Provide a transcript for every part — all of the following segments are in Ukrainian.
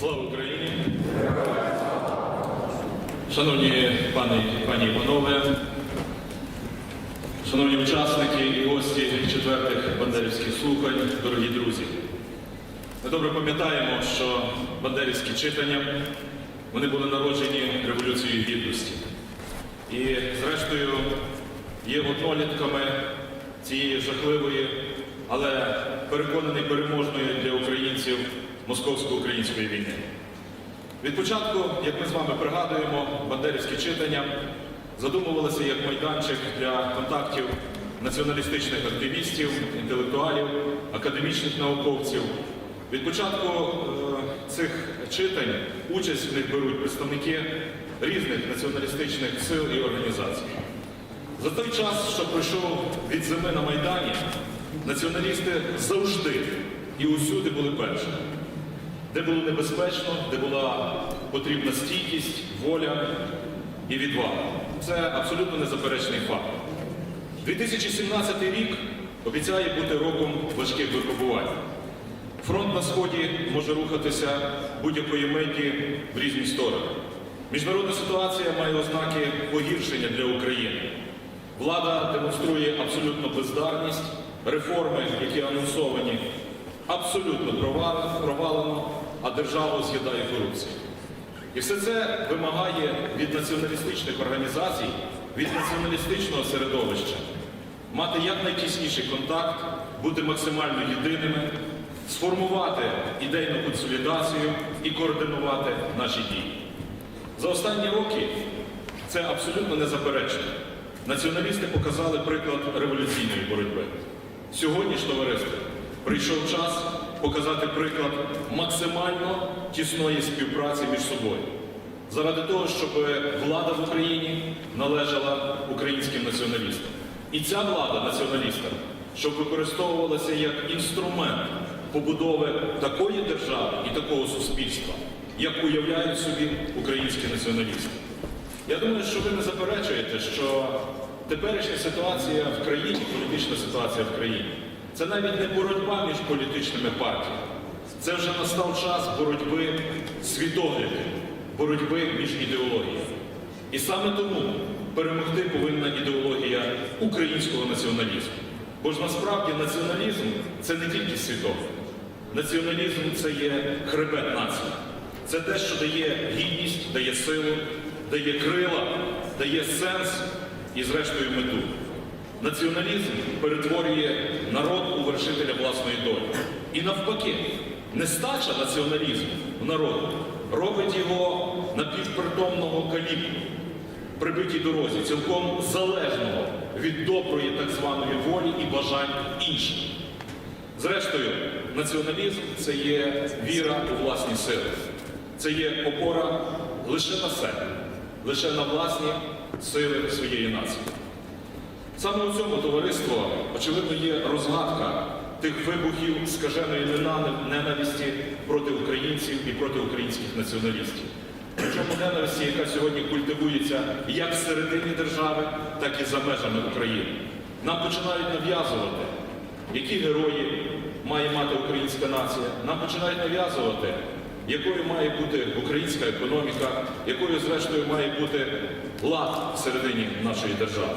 Слава Україні! Шановні пані, пані і панове, шановні учасники і гості четвертих бандерівських слухань, дорогі друзі. Ми добре пам'ятаємо, що бандерівські читання вони були народжені Революцією Гідності. І, зрештою, є однолітками цієї жахливої, але переконаний переможної для українців московсько-української війни. Від початку, як ми з вами пригадуємо, бандерівські читання задумувалися як майданчик для контактів націоналістичних активістів, інтелектуалів, академічних науковців. Від початку е, цих читань участь в них беруть представники різних націоналістичних сил і організацій. За той час, що пройшов від зими на Майдані, націоналісти завжди і усюди були першими. Де було небезпечно, де була потрібна стійкість, воля і відвага. Це абсолютно незаперечний факт. 2017 рік обіцяє бути роком важких випробувань. Фронт на сході може рухатися будь-якої миті в різні сторони. Міжнародна ситуація має ознаки погіршення для України. Влада демонструє абсолютну бездарність, реформи, які анонсовані, абсолютно провалено, а державу з'їдає корупція. І все це вимагає від націоналістичних організацій, від націоналістичного середовища мати якнайтісніший контакт, бути максимально єдиними, сформувати ідейну консолідацію і координувати наші дії. За останні роки це абсолютно незаперечно. Націоналісти показали приклад революційної боротьби. Сьогодні ж, товариство, прийшов час показати приклад максимально тісної співпраці між собою. Заради того, щоб влада в Україні належала українським націоналістам. І ця влада націоналістам, щоб використовувалася як інструмент побудови такої держави і такого суспільства, як уявляють собі українські націоналісти. Я думаю, що ви не заперечуєте, що теперішня ситуація в країні, політична ситуація в країні, це навіть не боротьба між політичними партіями. Це вже настав час боротьби світоглядів, боротьби між ідеологіями. І саме тому перемогти повинна ідеологія українського націоналізму. Бо ж насправді націоналізм це не тільки світогляд. Націоналізм це є хребет нації. Це те, що дає гідність, дає силу, дає крила, дає сенс і, зрештою, мету. Націоналізм перетворює народ у вершителя власної долі. І навпаки, нестача націоналізму в народу робить його напівпритомного калібру, прибитій дорозі, цілком залежного від доброї так званої волі і бажань інших. Зрештою, націоналізм це є віра у власні сили, це є опора лише на себе, лише на власні сили своєї нації. Саме у цьому товариство, очевидно, є розгадка тих вибухів скаженої ненависті проти українців і проти українських націоналістів. Причому ненависті, яка сьогодні культивується як всередині держави, так і за межами України. Нам починають нав'язувати, які герої має мати українська нація. Нам починають нав'язувати, якою має бути українська економіка, якою, зрештою, має бути лад всередині нашої держави.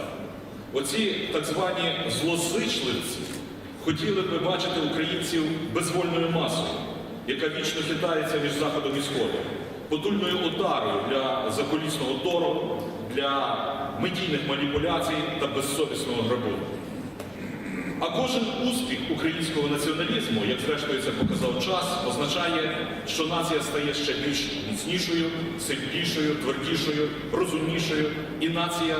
Оці так звані злосичливці хотіли би бачити українців безвольною масою, яка вічно хитається між Заходом і Сходом, потульною ударою для заколісного тору, для медійних маніпуляцій та безсовісного грабунку. А кожен успіх українського націоналізму, як зрештою це показав час, означає, що нація стає ще більш міцнішою, сильнішою, твердішою, розумнішою, і нація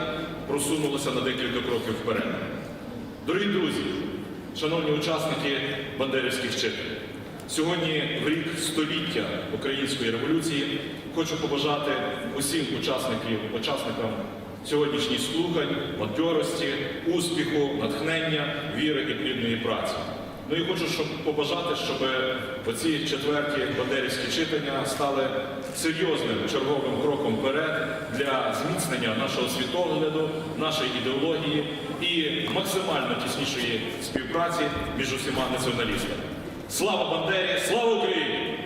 просунулася на декілька кроків вперед. Дорогі друзі, шановні учасники Бандерівських читань, сьогодні в рік століття Української революції хочу побажати усім учасникам сьогоднішніх слухань, бадьорості, успіху, натхнення, віри і плідної праці. Ну і хочу щоб побажати, щоб оці четверті бандерівські читання стали серйозним черговим кроком вперед для зміцнення нашого світогляду, нашої ідеології і максимально тіснішої співпраці між усіма націоналістами. Слава Бандері! Слава Україні!